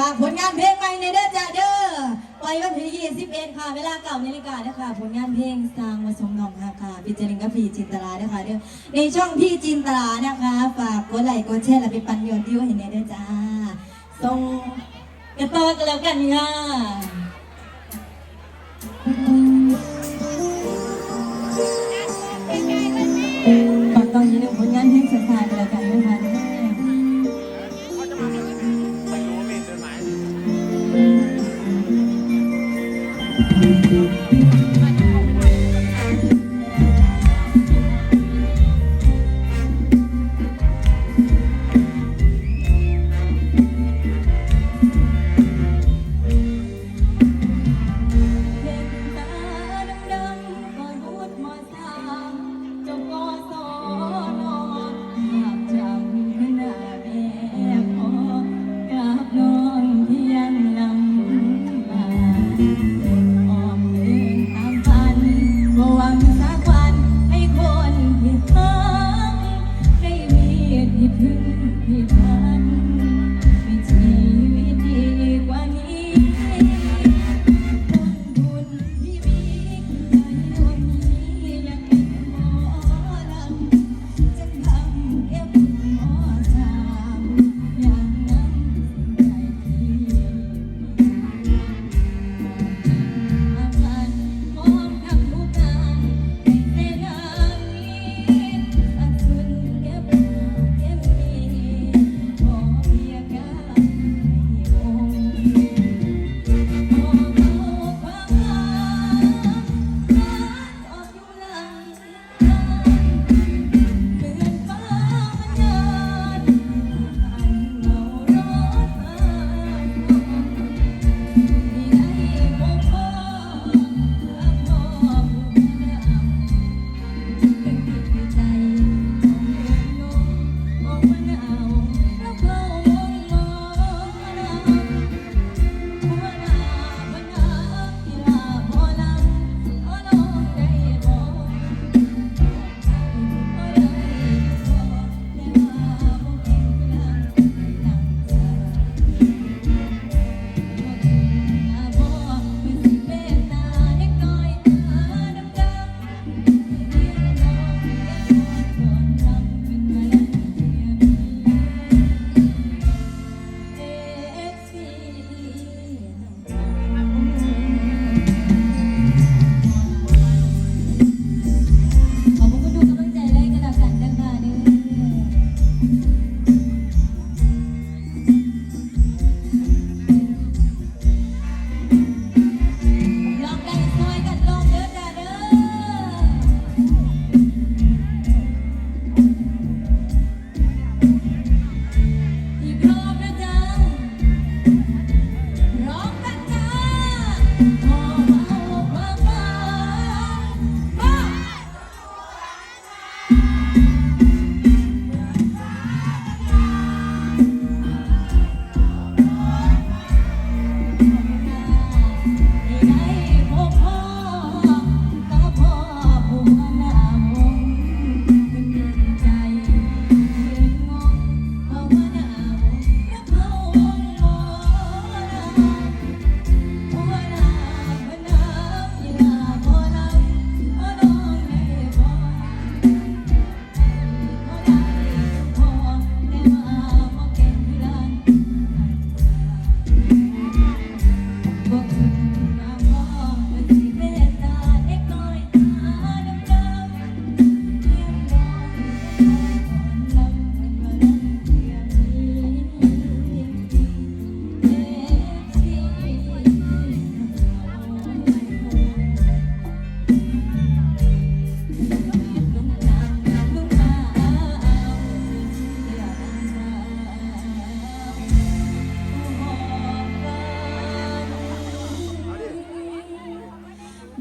ฝากผลงานเพลงใหม่ในเด้อจ้าเด้อปล่อยวันที่21ค่ะ เวลาเก่านาฬิกาเด้อค่ะผลงานเพลงสร้างมาสมนองค่ะค่ะพิจาริงกับพี่จินตลาเด้อค่ะเด้อในช่องพี่จินตลานะคะ ฝากกดไลค์กดแชร์และไปปันยอดวิวให้แน่เด้อจ้าส่งกระต่อกันแล้วกันค่ะต้องยืนผลงานเพลงสุดท้ายกันแล้วกันนะคะ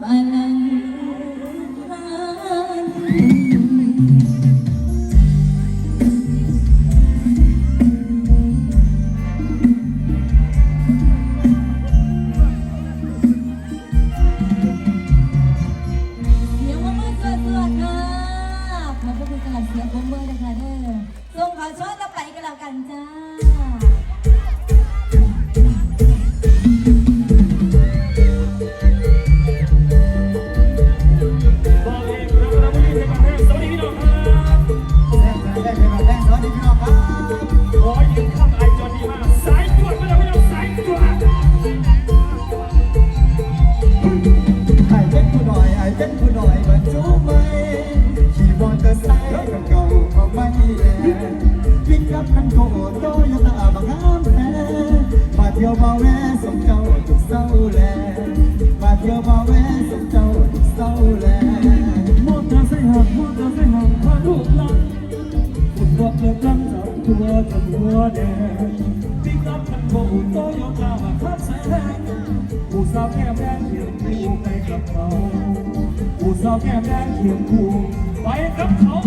My thiếu bao bé sống trâu ở trục sâu lè và thiếu bao bé sống trâu ở trục sâu lè một đá xây hàng, một đá xây hàng, hoa thuộc lắm một cuộc được lắm giọt mưa trong mưa đèn tim tóc thành phố, tôi yêu cao và khát sẽ lên mù sao em đang hiểm khu tay cầm màu mù sao em đang hiểm khu tay cầm màu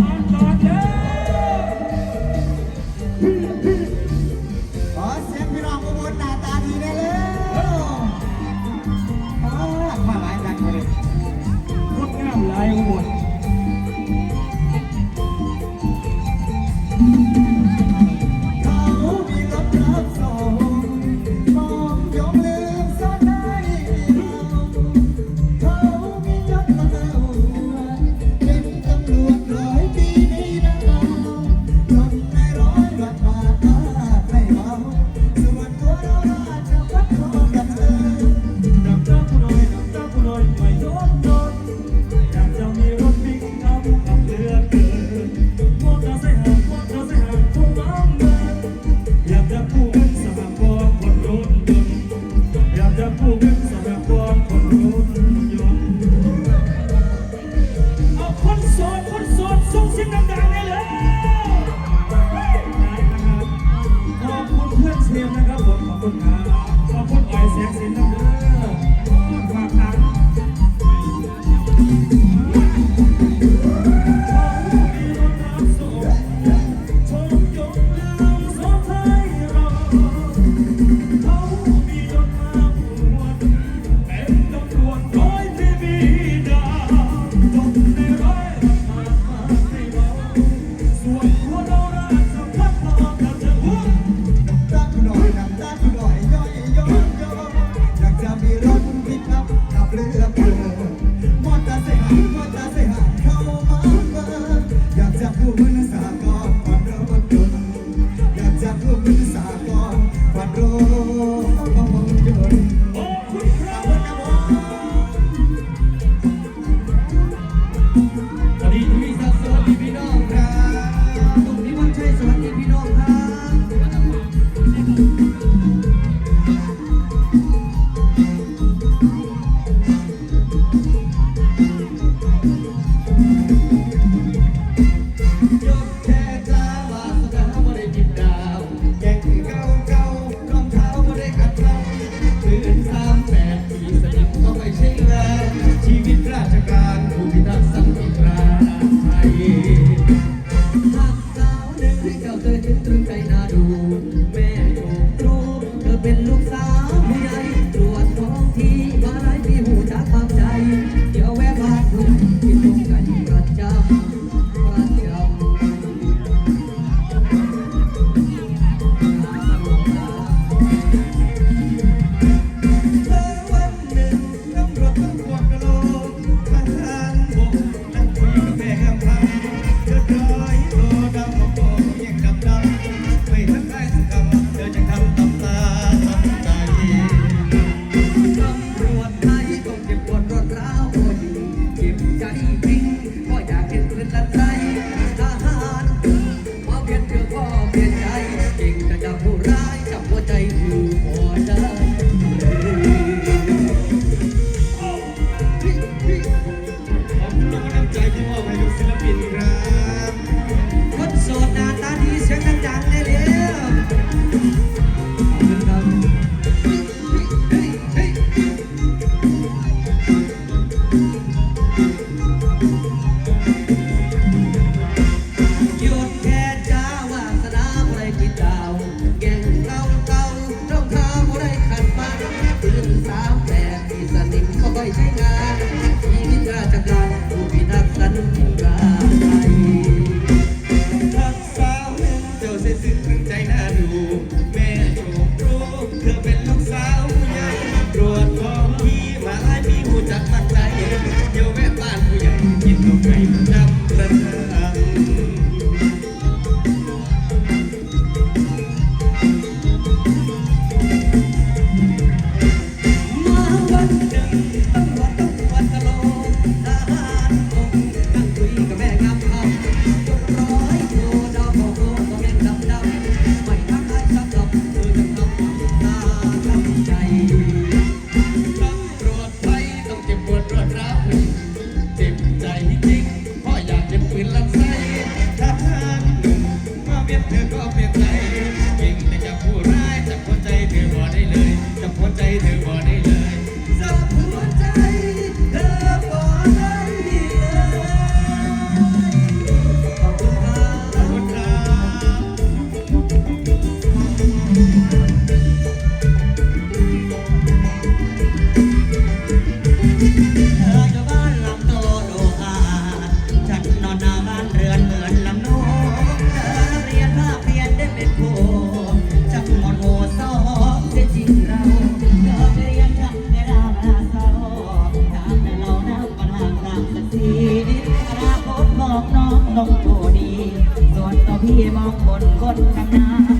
โดนต่อพี่มองบนก้นน้ำนา